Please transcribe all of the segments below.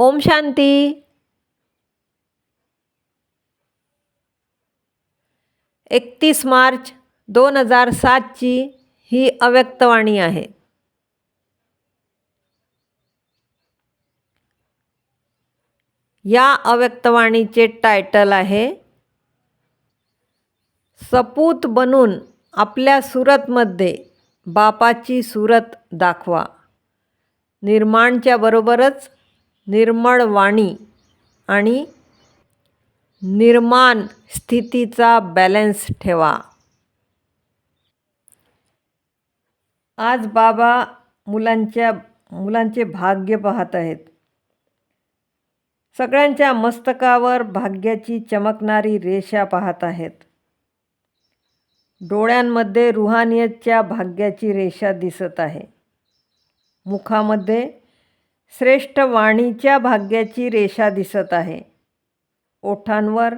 ओम शांती. एकतीस मार्च दोन हजार सातची ही अव्यक्तवाणी आहे. या अव्यक्तवाणीचे टायटल आहे सपूत बनून आपल्या सुरतमध्ये बापाची सुरत दाखवा. निर्माणच्या बरोबरच निर्मळ वाणी आणि निर्माण स्थितीचा बॅलन्स ठेवा. आज बाबा मुलांच्या मुलांचे भाग्य पाहत आहेत. सगळ्यांच्या मस्तकावर भाग्याची चमकणारी रेषा पाहत आहेत. डोळ्यांमध्ये रुहानियतच्या भाग्याची रेषा दिसत आहे. मुखामध्ये श्रेष्ठ वाणीच्या भाग्याची रेषा दिसत आहे. ओठांवर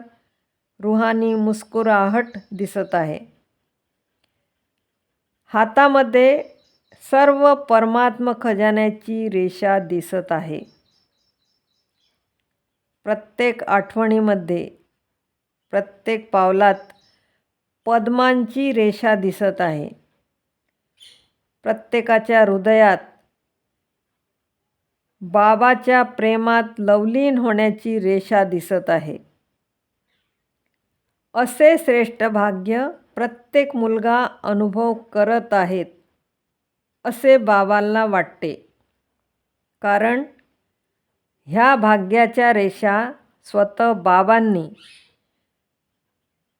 रुहानी मुस्कुराहट दिसत आहे. हातामध्ये सर्व परमात्म खजान्याची रेषा दिसत आहे. प्रत्येक आठवणीमध्ये प्रत्येक पावलात पद्मांची रेषा दिसत आहे. प्रत्येकाच्या हृदयात बाबाच्या प्रेमात लवलीन होण्याची रेषा दिसत आहे. असे श्रेष्ठ भाग्य प्रत्येक मुलगा अनुभव करत आहेत असे बाबांना वाटते. कारण ह्या भाग्याच्या रेषा स्वतः बाबांनी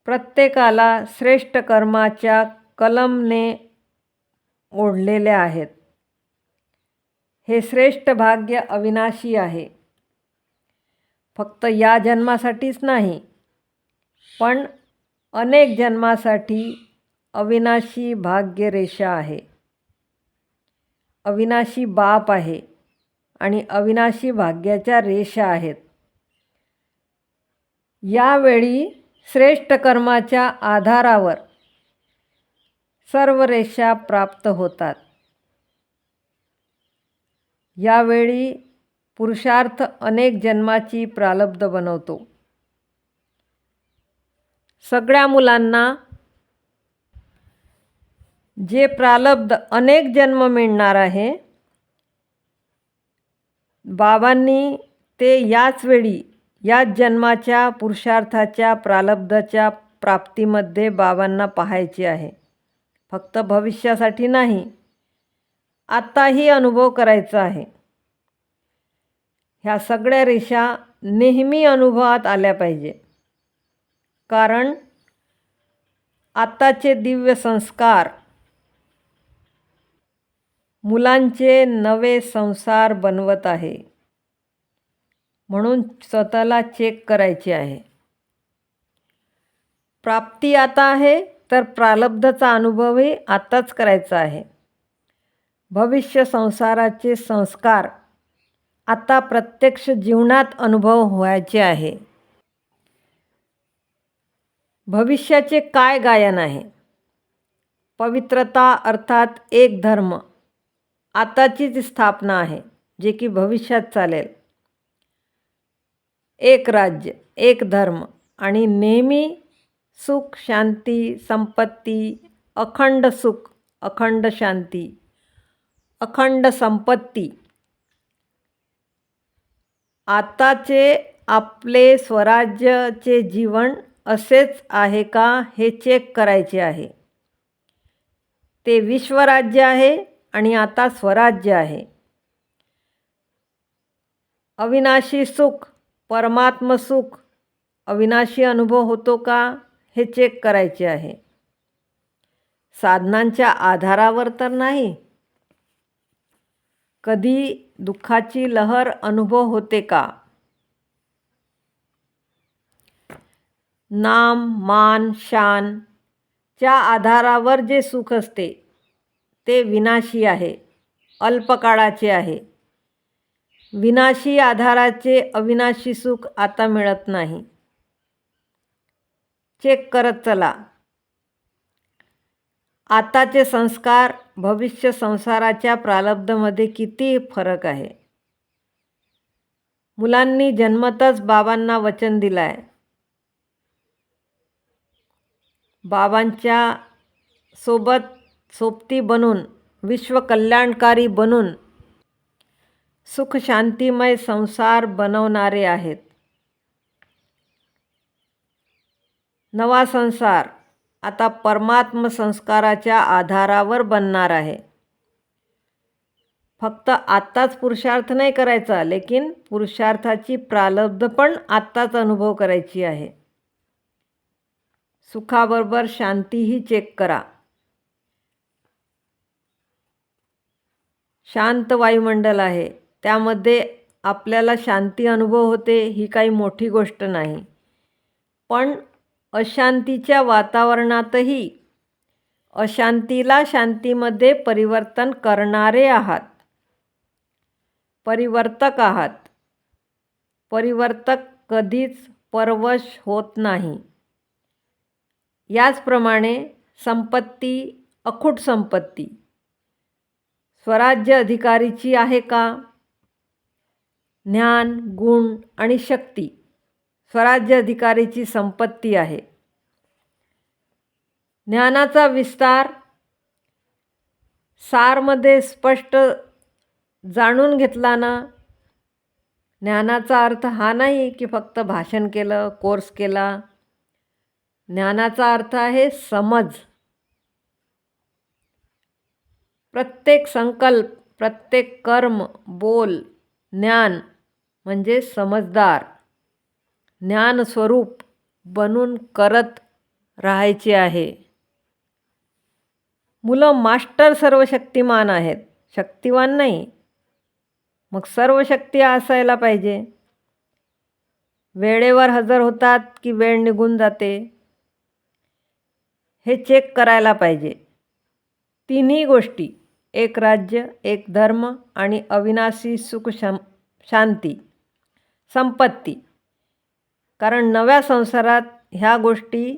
प्रत्येकाला श्रेष्ठ कर्माच्या कलमने ओढलेल्या आहेत. हे श्रेष्ठ भाग्य अविनाशी आहे. फक्त या जन्मासाठीच नाही पण अनेक जन्मासाठी अविनाशी भाग्यरेषा आहे. अविनाशी बाप आहे आणि अविनाशी भाग्याच्या रेषा आहेत. यावेळी श्रेष्ठ कर्माच्या आधारावर सर्व रेषा प्राप्त होतात. यावेळी पुरुषार्थ अनेक जन्माची प्रालब्ध बनवतो. सगळ्या मुलांना जे प्रालब्ध अनेक जन्म मिळणार आहे बाबांनी ते याच वेळी याच जन्माच्या पुरुषार्थाच्या प्रालब्धाच्या प्राप्तीमध्ये बाबांना पाहायचे आहे. फक्त भविष्यासाठी नाही आत्ताही अनुभव करायचा आहे. ह्या सगळ्या रेषा नेहमी अनुभवात आल्या पाहिजे. कारण आत्ताचे दिव्य संस्कार मुलांचे नवे संसार बनवत आहे. म्हणून स्वतःला चेक करायचे आहे. प्राप्ती आता आहे तर प्रालब्धचा अनुभवही आत्ताच करायचा आहे. भविष्य संसाराचे संस्कार आता प्रत्यक्ष जीवनात अनुभव व्हायचे आहे. भविष्याचे काय गायन आहे? पवित्रता अर्थात एक धर्म आताचीच स्थापना आहे जे की भविष्यात चालेल. एक राज्य एक धर्म आणि नेहमी सुख शांती संपत्ती अखंड सुख अखंड शांती. अखंड संपत्ती. आताचे आपले स्वराज्यचे जीवन असेच आहे का हे चेक करायचे आहे. ते विश्वराज्य आहे आणि आता स्वराज्य आहे. अविनाशी सुख परमात्म सुख अविनाशी अनुभव होतो का हे चेक करायचे आहे. साधनांच्या आधारावर तर नाही कधी दुःखाची लहर अनुभव होते का? नाम मान शान च्या आधारावर जे सुख असते ते विनाशी आहे अल्पकाळाचे आहे. विनाशी आधाराचे अविनाशी सुख आता मिळत नाही. चेक करत चला. आताचे संस्कार भविष्य संसाराच्या प्रालब्धमध्ये किती फरक आहे? मुलांनी जन्मतच बाबांना वचन दिलं आहे बाबांच्या सोबत सोबती बनून विश्वकल्याणकारी बनून सुख शांतिमय संसार बनवणारे आहेत. नवा संसार आता परमात्म संस्काराच्या आधारावर बनणार आहे. फक्त आत्ताच पुरुषार्थ नाही करायचा लेकिन पुरुषार्थाची प्रालब्ध पण आत्ताच अनुभव करायची आहे. सुखाबरोबर शांतीही चेक करा. शांत वायुमंडल आहे. त्यामध्ये आपल्याला शांती अनुभव होते ही काही मोठी गोष्ट नाही. पण अशांतीच्या वातावरणातही अशांतीला शांतीमध्ये परिवर्तन करणारे आहात. परिवर्तक आहात. परिवर्तक कधीच परवश होत नाही. याचप्रमाणे संपत्ती अखूट संपत्ती. स्वराज्य अधिकारीची आहे का? ज्ञान गुण आणि शक्ती. स्वराज्य अधिकारीची संपत्ती आहे. ज्ञानाचा विस्तार सारमध्ये स्पष्ट जाणून घेतला ना ज्ञानाचा अर्थ हा नाही की फक्त भाषण केलं कोर्स केला. ज्ञानाचा अर्थ आहे समज. प्रत्येक संकल्प प्रत्येक कर्म बोल ज्ञान म्हणजे समजदार. ज्ञानस्वरूप बनून करत राहायचे आहे. मुलं मास्टर सर्व शक्तिमान आहेत. शक्तिवान नाही. मग सर्व शक्ती असायला पाहिजे. वेळेवर हजर होतात की वेळ निघून जाते? हे चेक करायला पाहिजे. तिन्ही गोष्टी एक राज्य एक धर्म आणि अविनाशी सुख शम शांती संपत्ती कारण नव्या संसारात ह्या गोष्टी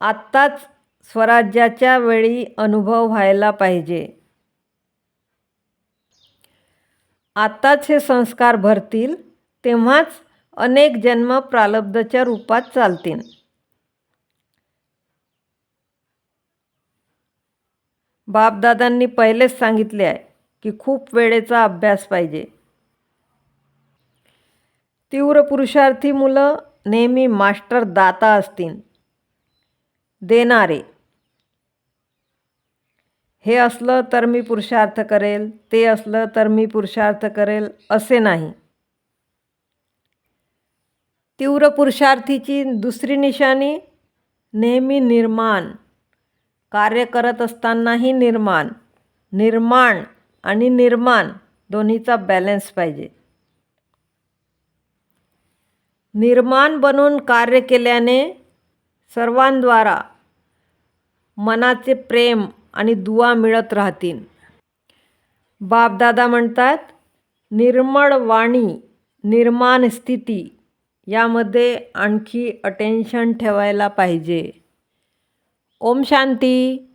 आत्ताच स्वराज्याच्या वेळी अनुभव व्हायला पाहिजे. आत्ताच हे संस्कार भरतील तेव्हाच अनेक जन्म प्रालब्धच्या रूपात चालतील. बापदादांनी पहिलेच सांगितले आहे की खूप वेळेचा अभ्यास पाहिजे. तीव्र पुरुषार्थी मुलं नेहमी मास्टर दाता असतील. देणारे. हे असलं तर मी पुरुषार्थ करेल ते असलं तर मी पुरुषार्थ करेल असे नाही. तीव्र पुरुषार्थीची दुसरी निशाणी नेहमी निर्माण. कार्य करत असतानाही निर्माण. निर्माण आणि निर्माण दोन्हीचा बॅलन्स पाहिजे. निर्माण बनून कार्य केल्याने सर्वांद्वारा मनाचे प्रेम आणि दुवा मिळत राहतील. बापदादा म्हणतात निर्मळ वाणी निर्माण स्थिती यामध्ये आणखी अटेन्शन ठेवायला पाहिजे. ओम शांती.